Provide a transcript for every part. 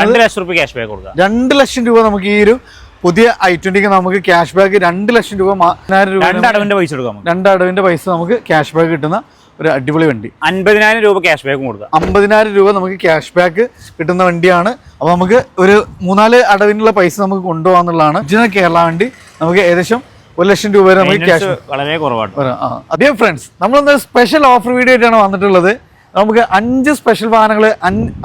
രണ്ട് ലക്ഷം രൂപ cash back കൊടുക്കുക. രണ്ട് ലക്ഷം രൂപ നമുക്ക് ഈ ഒരു പുതിയ ഐ ട്വന്റിക്ക് നമുക്ക് ക്യാഷ് ബാക്ക് രണ്ട് ലക്ഷം രൂപ പതിനായിരം രൂപ രണ്ട് അടവിന്റെ പൈസ കൊടുക്കാം നമുക്ക്. രണ്ട് അടവിന്റെ പൈസ നമുക്ക് ക്യാഷ് ബാക്ക് കിട്ടുന്ന ഒരു അടിപൊളി വണ്ടി. അൻപതിനായിരം രൂപ ക്യാഷ് ബാക്കും കൊടുക്കുക. അമ്പതിനായിരം രൂപ നമുക്ക് ക്യാഷ് ബാക്ക് കിട്ടുന്ന വണ്ടിയാണ്. അപ്പോൾ നമുക്ക് ഒരു മൂന്നാൽ അടവിനുള്ള പൈസ നമുക്ക് കൊണ്ടുപോകാന്നുള്ളതാണ്. ഒറിജിനൽ കേരള വണ്ടി നമുക്ക് ഏകദേശം ഒരു ലക്ഷം രൂപ വരെ നമുക്ക് ക്യാഷ് വളരെ കുറവാണ്. അതെ അതേ ഫ്രണ്ട്സ് നമ്മളൊന്ന് സ്പെഷ്യൽ ഓഫർ വീഡിയോ ആയിട്ടാണ് വന്നിട്ടുള്ളത്. നമുക്ക് അഞ്ച് സ്പെഷ്യൽ വാഹനങ്ങൾ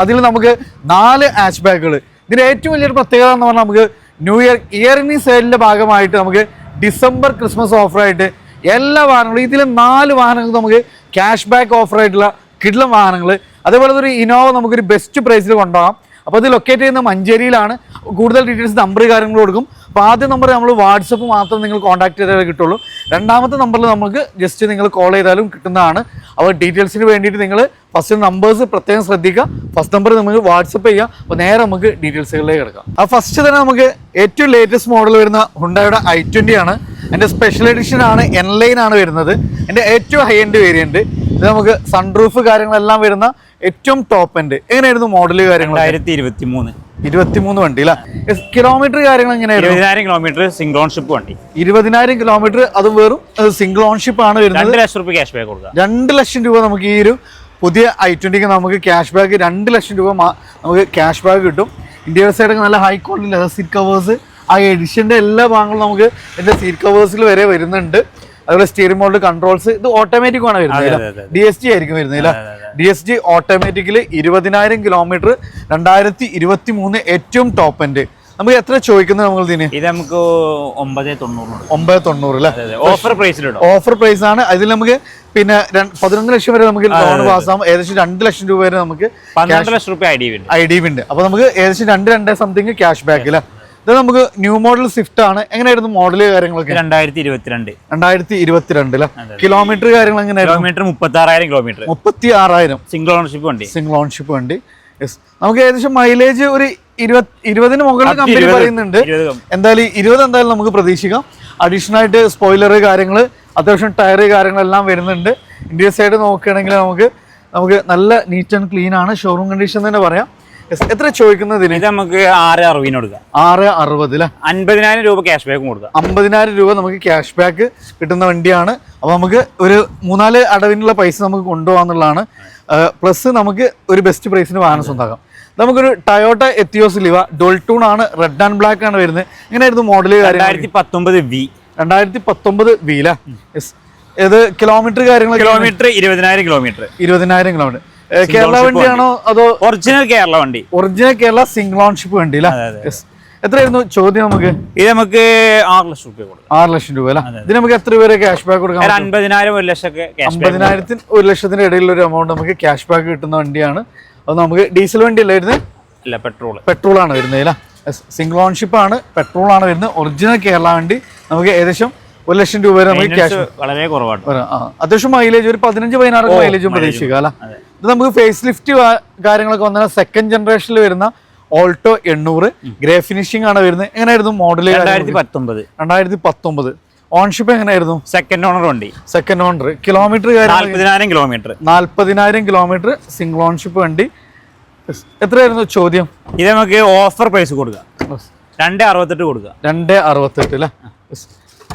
അതിൽ നമുക്ക് നാല് ആച്ച് ബാഗുകൾ ഇതിന്റെ ഏറ്റവും വലിയൊരു പ്രത്യേകത എന്ന് പറഞ്ഞാൽ നമുക്ക് ന്യൂ ഇയർ ഇയറിംഗ് സെയിലിന്റെ ഭാഗമായിട്ട് നമുക്ക് ഡിസംബർ ക്രിസ്മസ് ഓഫറായിട്ട് എല്ലാ വാഹനങ്ങളും ഇതിൽ നാല് വാഹനങ്ങൾ നമുക്ക് ക്യാഷ് ബാക്ക് ഓഫറായിട്ടുള്ള കിഡ്ലം വാഹനങ്ങൾ. അതേപോലെ ഒരു ഇനോവ നമുക്കൊരു ബെസ്റ്റ് പ്രൈസിൽ കൊണ്ടുപോകാം. അപ്പോൾ ഇത് ലൊക്കേറ്റ് ചെയ്യുന്ന മഞ്ചേരിയിലാണ്. കൂടുതൽ ഡീറ്റെയിൽസ് നമ്പർ കാര്യങ്ങൾ കൊടുക്കും. അപ്പോൾ ആദ്യ നമ്പർ നമ്മൾ വാട്സപ്പ് മാത്രം നിങ്ങൾ കോൺടാക്ട് ചെയ്താലേ കിട്ടുള്ളൂ. രണ്ടാമത്തെ നമ്പറിൽ നമുക്ക് ജസ്റ്റ് നിങ്ങൾ കോൾ ചെയ്താലും കിട്ടുന്നതാണ്. അപ്പോൾ ഡീറ്റെയിൽസിന് വേണ്ടിയിട്ട് നിങ്ങൾ ഫസ്റ്റ് നമ്പേഴ്സ് പ്രത്യേകം ശ്രദ്ധിക്കുക. ഫസ്റ്റ് നമ്പർ നമുക്ക് വാട്സപ്പ് ചെയ്യുക അപ്പോൾ നേരെ നമുക്ക് ഡീറ്റെയിൽസുകളിലേക്ക് കിടക്കാം. ആ ഫസ്റ്റ് തന്നെ നമുക്ക് ഏറ്റവും ലേറ്റസ്റ്റ് മോഡൽ വരുന്ന ഹുണ്ടായുടെ ഐ ട്വന്റി ആണ്. എന്റെ സ്പെഷ്യൽ എഡിഷൻ ആണ് എൻ ലൈൻ ആണ് വരുന്നത്. എന്റെ ഏറ്റവും ഹൈ എൻഡ് വേരിയന്റ് ഇത് നമുക്ക് സൺറൂഫ് കാര്യങ്ങളെല്ലാം വരുന്ന ഏറ്റവും ടോപ്പ് എൻഡ് എങ്ങനെയായിരുന്നു മോഡൽ കാര്യങ്ങൾ രണ്ടായിരത്തി ഇരുപത്തി മൂന്ന് ഇരുപത്തിമൂന്ന് വണ്ടി അല്ലെ കിലോമീറ്റർ കാര്യങ്ങൾ എങ്ങനെയായിരുന്നു? ഇരുപതിനായിരം കിലോമീറ്റർ സിംഗിൾ ഓൺഷിപ്പ് വണ്ടി. ഇരുപതിനായിരം കിലോമീറ്റർ അത് വെറും സിംഗിൾ ഓൺഷിപ്പ് ആണ് വരുന്നത്. രണ്ട് ലക്ഷം രൂപ ക്യാഷ് ബാക്ക് കൊടുക്കുക. രണ്ട് ലക്ഷം രൂപ നമുക്ക് ഈ ഒരു പുതിയ ഐ ട്വന്റിക്ക് നമുക്ക് ക്യാഷ് ബാക്ക് രണ്ട് ലക്ഷം രൂപ നമുക്ക് ക്യാഷ് ബാക്ക് കിട്ടും. ഇന്ത്യയുടെ സൈഡൊക്കെ നല്ല high quality leather seat covers ആ എഡിഷന്റെ എല്ലാ ഭാഗങ്ങളും നമുക്ക് എന്റെ സീറ്റ് കവേഴ്സിൽ വരെ വരുന്നുണ്ട്. അതുപോലെ സ്റ്റിയറിംഗ് മോഡ് കൺട്രോൾസ് ഇത് ഓട്ടോമാറ്റിക് ആണ് വരുന്നത് ഡി എസ് ടി ആയിരിക്കും വരുന്നില്ല ഡി എസ് ജി ഓട്ടോമാറ്റിക്കലി ഇരുപതിനായിരം കിലോമീറ്റർ രണ്ടായിരത്തി ഇരുപത്തി മൂന്ന് ഏറ്റവും ടോപ്പ് എൻഡ് നമുക്ക് എത്ര ചോദിക്കുന്നത് നമ്മൾ ഇതിന്? ഇത് നമുക്ക് ഒമ്പത് തൊണ്ണൂറ്. ഒമ്പത് തൊണ്ണൂറ് അല്ലേ? ഓഫർ പ്രൈസിലുണ്ട് ഓഫർ പ്രൈസ് ആണ്. അതിൽ നമുക്ക് പിന്നെ പതിനൊന്ന് ലക്ഷം വരെ നമുക്ക് ലോൺ പാസ്സാവും. ഏകദേശം രണ്ട് ലക്ഷം രൂപ വരെ നമുക്ക് പന്ത്രണ്ട് ലക്ഷം രൂപ ഐ ഡി ഉണ്ട് ഐ ഡി ഉണ്ട് അപ്പൊ നമുക്ക് ഏകദേശം രണ്ട് രണ്ട് സംതിങ് ക്യാഷ് ബാക്ക് അല്ലേ ഇത് നമുക്ക് ന്യൂ മോഡൽ സ്വിഫ്റ്റ് ആണ്. എങ്ങനെയായിരുന്നു മോഡൽ കാര്യങ്ങളൊക്കെ? രണ്ടായിരത്തി ഇരുപത്തിരണ്ട് രണ്ടായിരത്തി ഇരുപത്തിരണ്ട് അല്ലേ കിലോമീറ്റർ കാര്യങ്ങൾ എങ്ങനെയായിരുന്നു? കിലോമീറ്റർ മുപ്പത്തി ആറായിരം കിലോമീറ്റർ മുപ്പത്തി ആറായിരം സിംഗിൾ ഓണർഷിപ്പ് വണ്ടി. സിംഗിൾ ഓണർഷിപ്പ് വണ്ടി. യെസ് നമുക്ക് ഏകദേശം മൈലേജ് ഒരു ഇരുപത് ഇരുപതിന് മുകളിൽ കമ്പനി പറയുന്നുണ്ട്. എന്തായാലും ഇരുപത് എന്തായാലും നമുക്ക് പ്രതീക്ഷിക്കാം. അഡീഷണൽ ആയിട്ട് സ്പോയിലർ കാര്യങ്ങൾ അത്യാവശ്യം ടയർ കാര്യങ്ങളെല്ലാം വരുന്നുണ്ട്. ഇന്ത്യ സൈഡ് നോക്കുകയാണെങ്കിൽ നമുക്ക് നമുക്ക് നല്ല നീറ്റ് ആൻഡ് ക്ലീൻ ആണ്. ഷോറൂം കണ്ടീഷൻ തന്നെ പറയാം. എത്ര ചോദിക്കുന്നതിന്? ഇത് നമുക്ക് ആറ് അറുപതിന് കൊടുക്കാം. ആറ് അറുപത് അല്ലേ അൻപതിനായിരം രൂപ ക്യാഷ് ബാക്കും കൊടുക്കാം. അമ്പതിനായിരം രൂപ നമുക്ക് ക്യാഷ് ബാക്ക് കിട്ടുന്ന വണ്ടിയാണ്. അപ്പോൾ നമുക്ക് ഒരു മൂന്നാൽ അടവിനുള്ള പൈസ നമുക്ക് കൊണ്ടുപോകാന്നുള്ളതാണ്. പ്ലസ് നമുക്ക് ഒരു ബെസ്റ്റ് പ്രൈസിന് വാഹനം സ്വന്തമാക്കാം. നമുക്കൊരു ടയോട്ട എത്തിയോസ് ലിവ ഡോൾട്ടൂൺ ആണ് റെഡ് ആൻഡ് ബ്ലാക്ക് ആണ് വരുന്നത്. എങ്ങനെയായിരുന്നു മോഡൽ രണ്ടായിരത്തി പത്തൊമ്പത് വി രണ്ടായിരത്തി പത്തൊമ്പത് വീല ഏത് കിലോമീറ്റർ കാര്യങ്ങൾ കിലോമീറ്റർ ഇരുപതിനായിരം കിലോമീറ്റർ ഇരുപതിനായിരം കിലോമീറ്റർ കേരള വണ്ടിയാണോ അതോ ഒറിജിനൽ കേരള വണ്ടി. ഒറിജിനൽ കേരള സിംഗിൾ ഓൺഷിപ്പ് വണ്ടി. എത്രയായിരുന്നു ചോദ്യം നമുക്ക്? ഇത് നമുക്ക് ആറ് ലക്ഷം രൂപ കൊടുക്കാം. ആറ് ലക്ഷം രൂപ അല്ലേ? ഇത് നമുക്ക് എത്ര പേര് ക്യാഷ് ബാക്ക് കൊടുക്കാം അമ്പതിനായിരം ഒരു ലക്ഷം അമ്പതിനായിരത്തിന് ഒരു ലക്ഷത്തിന്റെ ഇടയിലുള്ള ഒരു എമൗണ്ട് നമുക്ക് ക്യാഷ് ബാക്ക് കിട്ടുന്ന വണ്ടിയാണ്. അത് നമുക്ക് ഡീസൽ വണ്ടി അല്ലായിരുന്നു അല്ല പെട്രോൾ പെട്രോൾ ആണ് വരുന്നത് അല്ല? സിംഗിൾ ഓൺഷിപ്പ് ആണ് പെട്രോൾ ആണ് വരുന്നത്. ഒറിജിനൽ കേരള വണ്ടി. നമുക്ക് ഏകദേശം ഒരു ലക്ഷം രൂപ വരെ നമുക്ക് ക്യാഷ് വളരെ കുറവാണ്. അത്യാവശ്യം മൈലേജ് ഒരു പതിനഞ്ച് പതിനാറ് മൈലേജും പ്രതീക്ഷിക്കുക അല്ല? ഇത് നമുക്ക് ഫേസ് ലിഫ്റ്റ് കാര്യങ്ങളൊക്കെ വന്ന സെക്കൻഡ് ജനറേഷനിൽ വരുന്ന ഓൾട്ടോ എണ്ണൂറ്. ഗ്രേ ഫിനിഷിംഗ് ആണ് വരുന്നത്. എങ്ങനെയായിരുന്നു മോഡൽ രണ്ടായിരത്തി പത്തൊമ്പത് രണ്ടായിരത്തി പത്തൊമ്പത് ഓൺഷിപ്പ് എങ്ങനെയായിരുന്നു? സെക്കൻഡ് ഓണർ വണ്ടി. സെക്കൻഡ് ഓണർ കിലോമീറ്റർ നാൽപ്പതിനായിരം കിലോമീറ്റർ നാൽപ്പതിനായിരം കിലോമീറ്റർ സിംഗിൾ ഓൺഷിപ്പ് വണ്ടി. എത്രയായിരുന്നു ചോദ്യം? ഇത് നമുക്ക് ഓഫർ പ്രൈസ് കൊടുക്കാം. രണ്ട് അറുപത്തെട്ട് കൊടുക്കാം. രണ്ട് അറുപത്തെട്ട് അല്ലേ.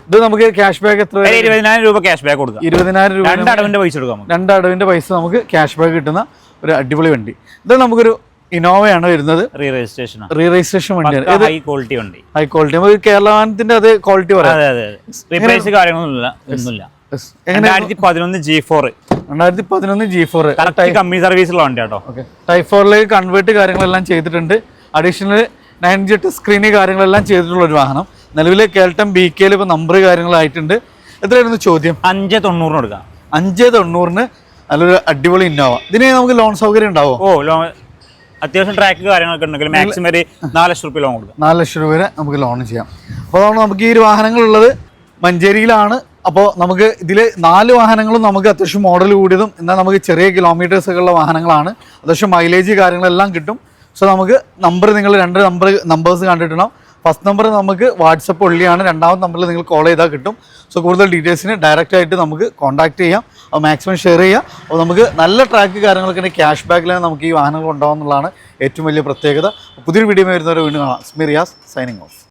ഇത് നമുക്ക് ക്യാഷ് ബാക്ക് എത്ര ഇരുപതിനായിരം രൂപ ക്യാഷ് ബാക്ക് കൊടുക്കാം. ഇരുപതിനായിരം രൂപ രണ്ട് അടവിന്റെ പൈസ കൊടുക്കാം നമുക്ക്. രണ്ട് അടവിന്റെ പൈസ നമുക്ക് ക്യാഷ് ബാക്ക് കിട്ടുന്ന ഒരു അടിപൊളി വണ്ടി. ഇത് നമുക്കൊരു ഇനോവയാണ് വരുന്നത്. റീ രജിസ്ട്രേഷൻ റീ രജിസ്ട്രേഷൻ വണ്ടിയാണ്. ഹൈ ക്വാളിറ്റി വണ്ടി. ഹൈ ക്വാളിറ്റി നമുക്ക് കേരള വാഹനത്തിന്റെ അത് ക്വാളിറ്റി പറയാം കാര്യങ്ങളൊന്നുമില്ല ഒന്നുമില്ല. രണ്ടായിരത്തി പതിനൊന്ന് ജി ഫോർ രണ്ടായിരത്തി പതിനൊന്ന് ജി ഫോർ കമ്പനി സർവീസുള്ള വണ്ടി കേട്ടോ ഓക്കെ ടൈപ്പ് ഫോറിലേക്ക് കൺവേർട്ട് കാര്യങ്ങളെല്ലാം ചെയ്തിട്ടുണ്ട്. Additional nine G touch screen കാര്യങ്ങളെല്ലാം ചെയ്തിട്ടുള്ള ഒരു വാഹനം. നിലവിലെ കേൾട്ടം ബി കെയിൽ ഇപ്പോൾ നമ്പർ കാര്യങ്ങളായിട്ടുണ്ട്. എത്രയായിരുന്നു ചോദ്യം? അഞ്ച് തൊണ്ണൂറിന് കൊടുക്കാം. അഞ്ച് തൊണ്ണൂറിന് നല്ലൊരു അടിപൊളി ഇന്നോവ. ഇതിന് നമുക്ക് ലോൺ സൗകര്യം ഉണ്ടാവോ? ഓ ലോ അത്യാവശ്യം ട്രാക്ക് കാര്യങ്ങളൊക്കെ ഉണ്ടെങ്കിൽ മാക്സിമം ഒരു നാല് ലക്ഷം രൂപ ലോൺ കൊടുക്കാം. നാല് ലക്ഷം രൂപ വരെ നമുക്ക് ലോൺ ചെയ്യാം. അപ്പോൾ അതുകൊണ്ട് നമുക്ക് ഈ ഒരു വാഹനങ്ങളുള്ളത് മഞ്ചേരിയിലാണ്. അപ്പോൾ നമുക്ക് ഇതിൽ നാല് വാഹനങ്ങളും നമുക്ക് അത്യാവശ്യം മോഡൽ കൂടിയതും എന്നാൽ നമുക്ക് ചെറിയ കിലോമീറ്റേഴ്സ് ഒക്കെ ഉള്ള വാഹനങ്ങളാണ്. അത്യാവശ്യം മൈലേജ് കാര്യങ്ങളെല്ലാം കിട്ടും. സോ നമുക്ക് നമ്പർ നിങ്ങൾ രണ്ട് നമ്പർ നമ്പേഴ്സ് കണ്ടിട്ടുണ്ടാവും. ഫസ്റ്റ് നമ്പർ നമുക്ക് വാട്സപ്പ് ഉള്ളിയാണ്. രണ്ടാമത്തെ നമ്പറിൽ നിങ്ങൾ കോൾ ചെയ്താൽ കിട്ടും. സോ കൂടുതൽ ഡീറ്റെയിൽസിന് ഡയറക്റ്റ് ആയിട്ട് നമുക്ക് കോൺടാക്ട് ചെയ്യാം. അപ്പോൾ മാക്സിമം ഷെയർ ചെയ്യാം. അപ്പോൾ നമുക്ക് നല്ല ട്രാക്ക് കാര്യങ്ങളൊക്കെ ക്യാഷ് ബാക്കിലാണ് നമുക്ക് ഈ വാഹനങ്ങൾ ഉണ്ടാവുക ഏറ്റവും വലിയ പ്രത്യേകത. പുതിയൊരു വീഡിയോ വരുന്നവരെ വീണ്ടും കാണാം. സ്മിറിയാസ് സൈനിങ് ഓഫ്